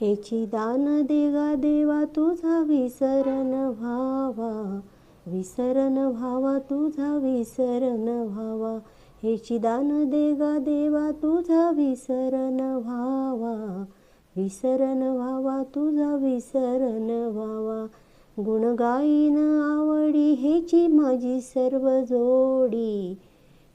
हेची दान देगा देवा तुझा विसरन व्हावा. विसरण व्हावा तुझा विसरण व्हावा. हेची दान देगा देवा तुझा विसरन व्हावा. विसरण व्हावा तुझा विसरन व्हावा. गुणगाईन आवडी हेची माझी सर्व जोडी.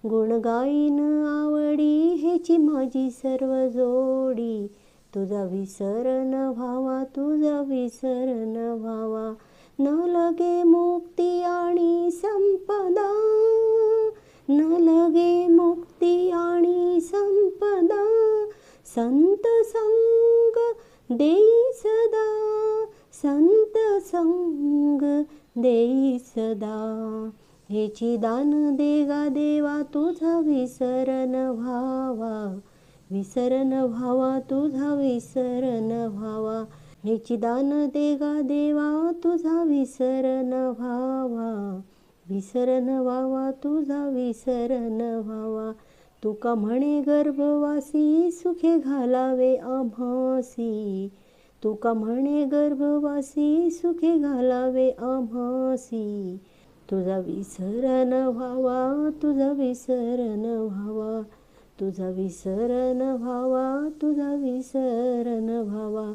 गुणगाईन आवडी हेची माझी सर्व जोडी. तुझा विसरन व्हावा तुझा विसरन व्हावा. न लगे मुक्ती आणि संपदा. न लगे मुक्ती आणि संपदा. संत संग देई सदा. संत संग देई सदा. हेची दान देगा देवा तुझा विसरन व्हावा. विसरन व्हावा तुझा विसरन व्हावा. हे चिदान देगा देवा तुझा विसरन व्हावा. विसरन व्हावा तुझा विसरन व्हावा. तुका म्हणे गर्भवासी सुखे घालावे आम्हासी. तुका म्हणे गर्भवासी सुखे घालावे आम्हासी. तुझा विसरन व्हावा तुझा विसरन व्हावा. तुझा विसरन व्हावा तुझा विसरन व्हावा.